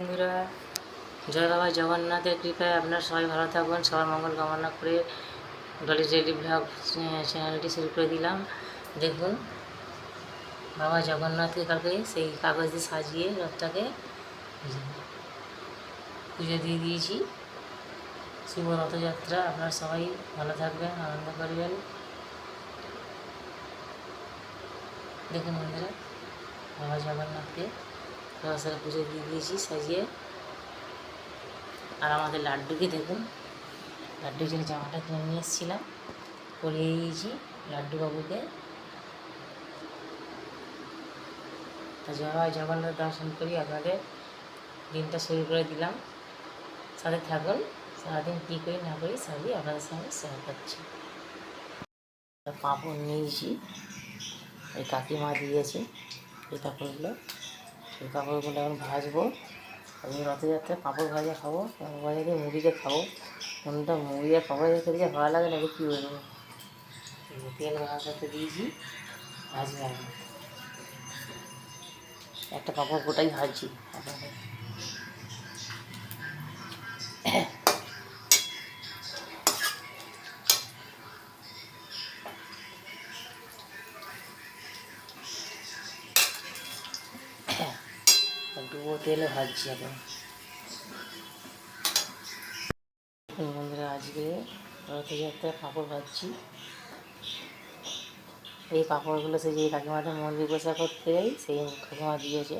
বন্ধুরা, জয় বাবা, জগন্নাথের কৃপায় আপনার সবাই ভালো থাকবেন সবার মঙ্গল কামনা করে ডলি ডেলি ব্লগ চ্যানেলটি শুরু করে দিলাম। দেখুন, বাবা জগন্নাথকে কালকে সেই কাগজ দিয়ে সাজিয়ে রথটাকে পুজো দিয়ে দিয়েছি। শুভ রথযাত্রা, আপনারা সবাই ভালো থাকবেন, আনন্দ করবেন। দেখুন বন্ধুরা, বাবা জগন্নাথকে রথের পুজো দিয়ে দিয়েছি, সাজিয়ে। আর আমাদের লাড্ডুকে দেখুন। লাড্ডুর জন্য জামাটা কিনে নিয়ে এসেছিলাম, পরিয়ে দিয়েছি লাড্ডু বাবুকে তা জয় জগন্নাথ দর্শন করি, আপনাদের দিনটা শুরু করে দিলাম। সাথে থাকুন, সারাদিন কী করি না করি সবই আপনাদের সঙ্গে শেয়ার করছি। পাঁপড় নিয়েছি এই কাকিমা দিয়েছে এই পাঁপড়গুলো এই পাঁপড়গুলো এখন ভাজবো। আমি রথযাত্রায় পাঁপড় ভাজা খাব, পাঁপড় ভাজা দিয়ে মুড়ি খাব। কোনটা মুড়ি আর পাঁপড় ভাজা খেতে ভালো লাগে নাকি কী বলব তেল ভাজাতে দিয়েছি, ভাজবে একটা পাঁপড় গোটাই ভাজছি। আপনাদের ডুবো তেলে ভাজছি এখন। বন্ধুরা, আজকে রথযাত্রায় পাঁপড় ভাজছি। এই পাঁপড়গুলো সে যে কাকিমাটা মন্দির বসা করতে যাই সেই কাকিমা দিয়েছে।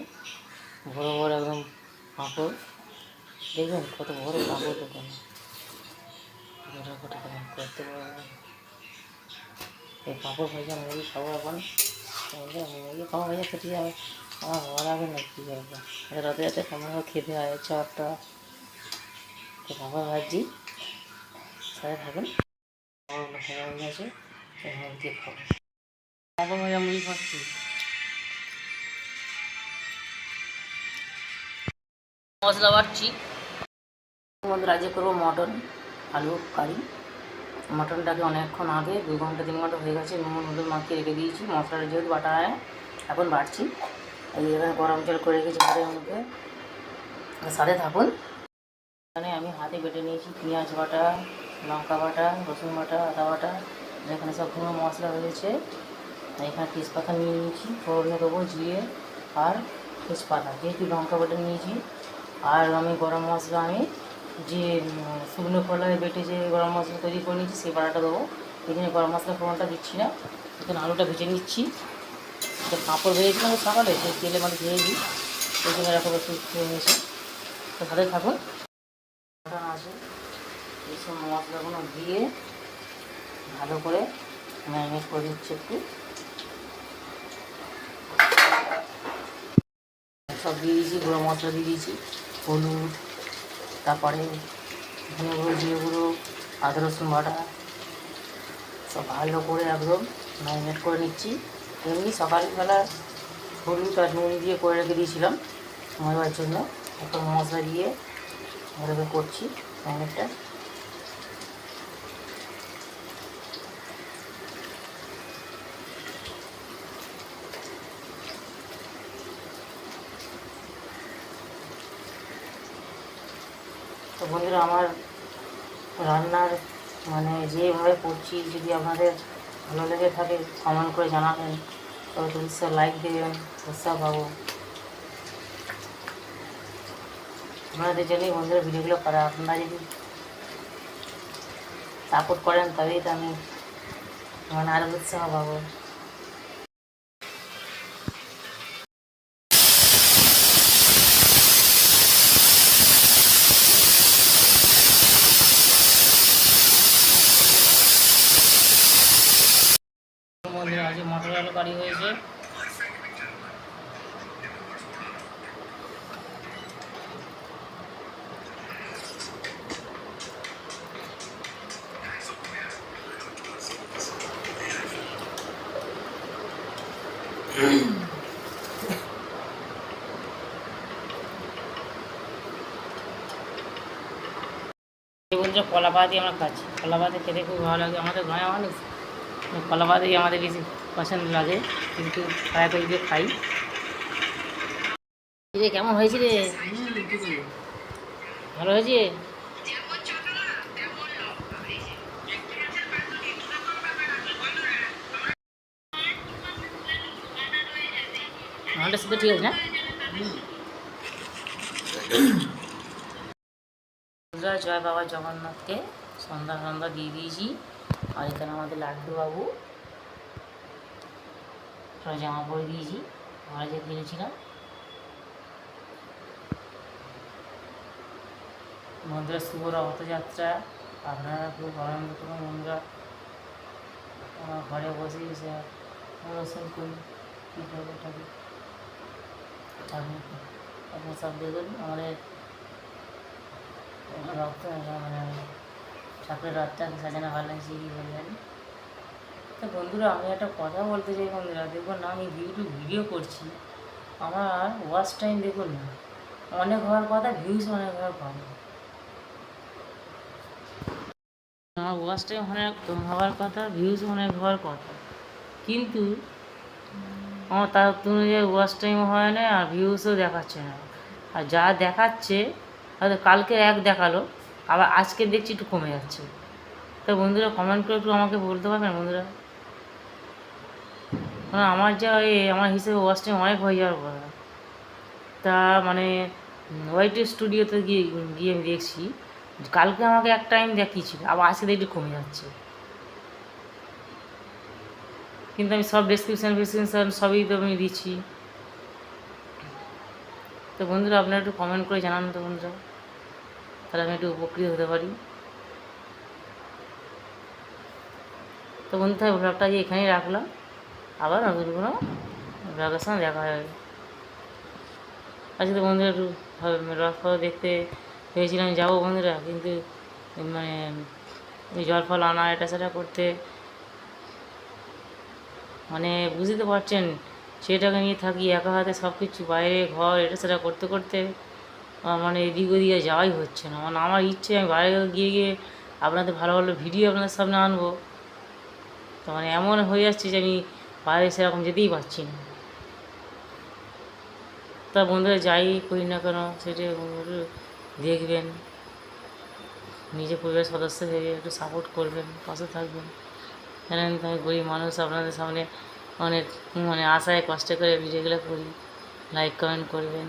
বড় বড় একদম পাঁপড়। দেখবেন কত বড় পাঁপড় দেখুন। কত বড়। এই পাঁপড় ভাজা মুরগি খাব এখন। মুড়ি পাঁপড় ভাজা খেতে যাবে আমার ভালো লাগে না কী করব রথযাত্রায় কেমন খেতে হয় তো পাঁপড় ভাজছি সাথে থাকুন পাঁপড়গুলো খাওয়া হয়ে দিয়ে খাব। পাঁপড় ভাজা মুড়ি খাচ্ছি মশলা বাড়ছি বন্ধুরা আজকে করব মটন, আলু, কারি। মটনটাকে অনেকক্ষণ আগে, দু ঘণ্টা, তিন ঘণ্টা হয়ে গেছে। নুন, হলুদ মাখিয়ে রেখে দিয়েছি। মশলাটা যেহেতু বাটা হয়, এখন বাড়ছি এই এখানে গরম জল করে গেছি ঘরের মধ্যে। সাথে থাকুন। এখানে আমি হাতে বেটে নিয়েছি পেঁয়াজ বাটা, লঙ্কা বাটা, রসুন বাটা, আদা বাটা এখানে সব গুঁড়ো মশলা রয়েছে। এখানে তেজপাতা নিয়ে নিয়েছি, ফোড়নে দেবো জিরে আর তেজপাতা। যেহেতু লঙ্কা বাটা নিয়েছি, আর আমি গরম মশলা, আমি যে শুকনো খোলায় বেটে যে গরম মশলা তৈরি করে নিয়েছি, সেই বাটাটা দেবো। জন্য গরম মশলা ফোড়নটা দিচ্ছি না, এখানে আলুটা ভেজে নিচ্ছি। তো কাপড় পাঁপড় ভেজেছিলাম সকালে, সেই তেলে মানে ভেজে দিই। এই জন্য এরকম একটু খেয়ে নিয়েছি তো সাথে থাকুন। আছে এইসব মশলাগুলো দিয়ে ভালো করে ম্যারিনেট করে দিচ্ছি একটু। সব দিয়ে দিয়েছি, গুঁড়ো মশলা দিয়ে দিয়েছি, হলুদ, তারপরে ধনে গুঁড়ো, জিরে গুঁড়ো, আদা রসুন বাটা, সব ভালো করে একদম ম্যারিনেট করে নিচ্ছি। এমনি সকালবেলা হলুদ আর নুন দিয়ে করে রেখে দিয়েছিলাম মজার জন্য। এখন মশলা দিয়ে ভালোভাবে করছি ম্যারিনেটটা তো বন্ধুরা, আমার রান্নার মানে যেভাবে করছি, যদি আপনাদের ভালো লেগে থাকে, কমেন্ট করে জানাবেন। তবে নিশ্চয় লাইক দেবেন উৎসাহ পাবো। আপনাদের জন্যই বন্ধুরা ভিডিওগুলো করা, আপনারা যদি সাপোর্ট করেন, তবেই তো আমি মানে আরও উৎসাহ পাবো। আজকে মটর আলু কারি হয়েছে। বন্ধুরা কলা আমরা খাচ্ছি। কলা পাতা খেতে খুব ভালো লাগে। আমাদের গাঁয়ে মানুষ কলা পাতাই আমাদের বেশি পছন্দ লাগে, কিন্তু ফ্রাই করে দিয়ে খাই। রে কেমন হয়েছে রে? ভালো হয়েছে? ঠিক আছে না? জয় বাবা জগন্নাথকে সন্ধ্যা সন্ধ্যা দিয়ে দিয়েছি। আর এখানে আমাদের লাড্ডু বাবু সব জামা পরে দিয়েছি, আমরা যে কিনেছিলাম বন্ধুরা শুভ রথযাত্রা, আপনারা খুব আনন্দ করুন বন্ধুরা আমার ঘরে বসে দর্শন করি। কী করব ঠাকুর, আপনার সব দেখুন, আমাদের রক্ত মানে ঠাকুরের রথটাকে সাজানো ভালো লাগছে, কি বলবেন? তো বন্ধুরা, আমি একটা কথা বলতে চাই বন্ধুরা। দেখুন না, আমি ইউটিউব ভিডিও করছি। আমার ওয়াচ টাইম দেখুন না, অনেক হওয়ার কথা ভিউজ অনেক হওয়ার কথা। আমার ওয়াচ টাইম অনেক হওয়ার কথা ভিউজ অনেক হওয়ার কথা। কিন্তু আমার তার অনুযায়ী ওয়াচ টাইম হয় না, আর ভিউজও দেখাচ্ছে না। আর যা দেখাচ্ছে, হয়তো কালকে এক দেখাল, আবার আজকে দেখছি একটু কমে যাচ্ছে। তা বন্ধুরা কমেন্ট করে একটু আমাকে বলতে পারবেন বন্ধুরা? কারণ আমার যা আমার হিসেবে ওয়াচ টাইম অনেক হয়ে যাওয়ার কথা। তা মানে ওয়াইট স্টুডিওতে গিয়ে গিয়ে আমি দেখছি, কালকে আমাকে এক টাইম দেখিয়েছিল, আবার আজকে দেখছি কমে যাচ্ছে। কিন্তু আমি সব ডেসক্রিপশান ফেসক্রিপশান সবই তো আমি দিচ্ছি। তো বন্ধুরা, আপনারা একটু কমেন্ট করে জানান তো বন্ধুরা। তাহলে আমি একটু উপকৃত হতে পারি। তো বন্ধুরা ব্লগটা এখানেই রাখলাম। আবার নতুন কোনো ব্লগের সঙ্গে দেখা হবে আজকে তো বন্ধুরা একটু রথ ফথ দেখতে ভেবেছিলাম যাব বন্ধুরা, কিন্তু মানে ওই জল ফল আনা, এটা সেটা করতে মানে বুঝতে পারছেন, সেটাকে নিয়ে থাকি একা হাতে সব কিছু বাইরে ঘর, এটা সেটা করতে করতে মানে এদিক ওদিকে যাওয়াই হচ্ছে না। মানে আমার ইচ্ছে, আমি বাইরে গিয়ে গিয়ে আপনাদের ভালো ভালো ভিডিও আপনাদের সামনে আনব। তো মানে এমন হয়ে যাচ্ছে যে আমি বাইরে সেরকম যেতেই পারছি না। তা বন্ধুরা যাই করি না কেন সেটা দেখবেন। নিজে পরিবারের সদস্য হয়ে একটু সাপোর্ট করবেন, পাশে থাকবেন। জানেন আমি গরিব মানুষ, আপনাদের সামনে অনেক মানে আশায় কষ্ট করে ভিডিওগুলো করি। লাইক কমেন্ট করবেন।